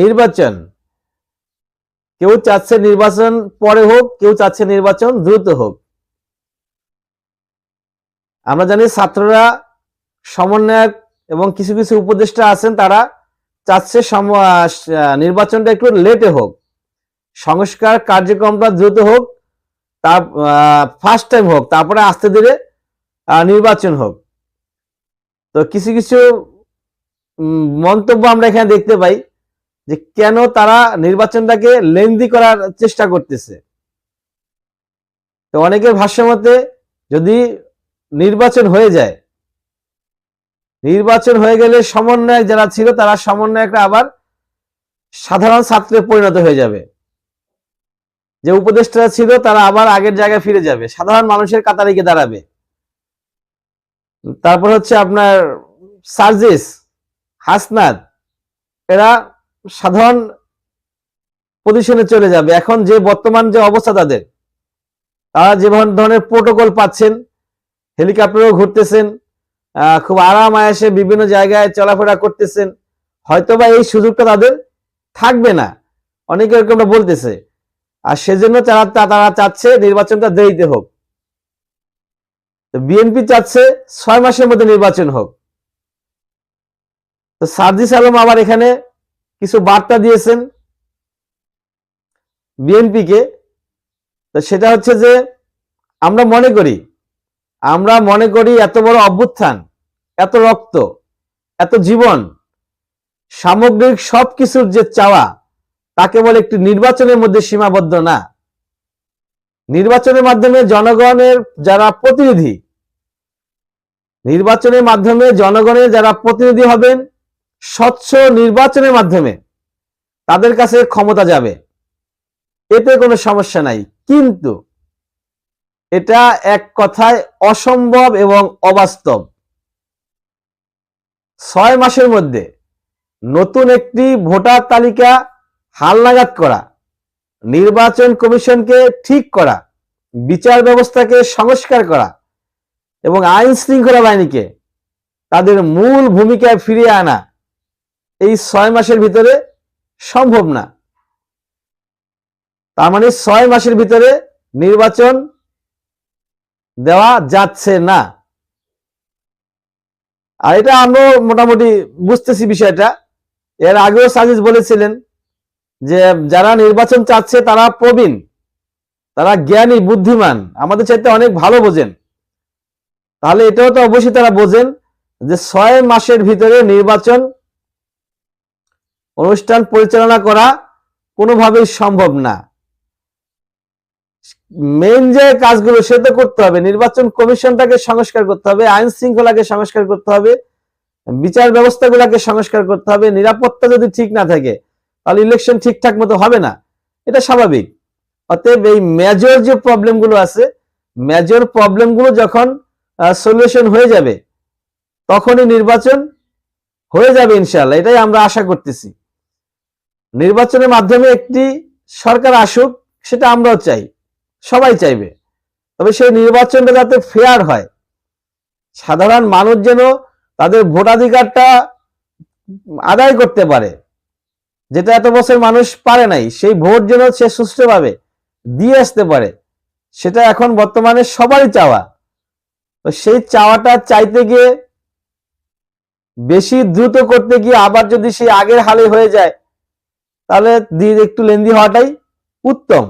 নির্বাচন। কেউ চাচ্ছে নির্বাচন পরে হোক, কেউ চাচ্ছে নির্বাচন দ্রুত হোক। আমরা জানি ছাত্ররা সমন্বয়ক এবং কিছু কিছু উপদেষ্টা আছেন, তারা চাচ্ছে নির্বাচনটা একটু লেটে হোক। সংস্কার কার্যক্রমটা দ্রুত হোক, তার ফার্স্ট টাইম হোক, তারপরে আস্তে ধীরে নির্বাচন হোক। তো কিছু কিছু মন্তব্য আমরা এখানে দেখতে পাই। যে কেন তারা নির্বাচনটাকে লেন্দি করার চেষ্টা করতেছে। তো অনেকের ভাষ্য মতে যদি নির্বাচন হয়ে যায়, নির্বাচন হয়ে গেলে সমন্বয়ক যারা ছিল তারা সমন্বয়করা আবার সাধারণ ছাত্রে পরিণত হয়ে যাবে। যে উপদেষ্টারা ছিল তারা আবার আগের জায়গায় ফিরে যাবে, সাধারণ মানুষের কাতারে গিয়ে দাঁড়াবে। তারপর হচ্ছে আপনার সার্জিস হাসনাদ এরা সাধারণ পজিশনে চলে যাবে। এখন যে বর্তমান যে অবস্থা তাদের, তারা যে ধরনের প্রোটোকল পাচ্ছেন হেলিকপ্টারও ঘুরতেছেন খুব আরাম আয়াসে বিভিন্ন জায়গায় চলাফেরা করতেছেন, হয়তোবা এই সুযোগটা তাদের থাকবে না। অনেকে এরকমটা বলতেছে। আর সেজন্য তারা তারা চাচ্ছে নির্বাচনটা দেরিতে হোক। বিএনপি চাচ্ছে ছয় মাসের মধ্যে নির্বাচন হোক। তো সার্জিস আলম আবার এখানে কিছু বার্তা দিয়েছেন বিএনপিকে। তো সেটা হচ্ছে যে, আমরা মনে করি, আমরা মনে করি এত বড় অভ্যুত্থান, এত রক্ত, এত জীবন, সামগ্রিক সব কিছুর যে চাওয়া, তাকে বলে একটি নির্বাচনের মধ্যে সীমাবদ্ধ না। নির্বাচনের মাধ্যমে জনগণের যারা প্রতিনিধি, নির্বাচনের মাধ্যমে জনগণের যারা প্রতিনিধি হবেন স্বচ্ছ নির্বাচনের মাধ্যমে তাদের কাছে ক্ষমতা যাবে। এতে কোনো সমস্যা নাই। কিন্তু এটা এক কথায় অসম্ভব এবং অবাস্তব। ছয় মাসের মধ্যে নতুন একটি ভোটার তালিকা হালনাগাদ করা, নির্বাচন কমিশনকে ঠিক করা, বিচার ব্যবস্থাকে সংস্কার করা এবং আইন শৃঙ্খলা বাহিনীকে তাদের মূল ভূমিকায় ফিরিয়ে আনা এই ছয় মাসের ভিতরে সম্ভব না। তার মানে ছয় মাসের ভিতরে নির্বাচন দেওয়া যাচ্ছে না। আর এটা আমরা মোটামুটি বুঝতেছি বিষয়টা। এর আগেও সাজিজ বলেছিলেন যে যারা নির্বাচন চাচ্ছে তারা প্রবীণ, তারা জ্ঞানী, বুদ্ধিমান, আমাদের চাইতে অনেক ভালো বোঝেন। তাহলে এটাও তো অবশ্যই তারা বোঝেন যে ছয় মাসের ভিতরে নির্বাচন অনুষ্ঠান পরিচালনা করা কোনোভাবেই সম্ভব না। মেন যে কাজগুলো সে তো করতে হবে। নির্বাচন কমিশনটাকে সংস্কার করতে হবে, আইন শৃঙ্খলাকে সংস্কার করতে হবে, বিচার ব্যবস্থাগুলোকে সংস্কার করতে হবে, নিরাপত্তা যদি ঠিক না থাকে, তাহলে ইলেকশন ঠিকঠাক মতো হবে না। এটা স্বাভাবিক। অতএব এই মেজর যে প্রবলেমগুলো আছে মেজর প্রবলেমগুলো যখন সলিউশন হয়ে যাবে, তখনই নির্বাচন হয়ে যাবে ইনশাল্লাহ এটাই আমরা আশা করতেছি। নির্বাচনের মাধ্যমে একটি সরকার আসুক, সেটা আমরাও চাই, সবাই চাইবে। তবে সেই নির্বাচনটা যাতে ফেয়ার হয়, সাধারণ মানুষ যেন তাদের ভোটাধিকারটা আদায় করতে পারে, যেটা এত বছর মানুষ পারে নাই, সেই ভোট যেন সে সুষ্ঠুভাবে দিয়ে আসতে পারে, সেটা এখন বর্তমানে সবারই চাওয়া। তো সেই চাওয়াটা চাইতে গিয়ে বেশি দ্রুত করতে গিয়ে আবার যদি সেই আগের হালে হয়ে যায় তাহলে দিন একটু লেন্দি হওয়াটাই উত্তম।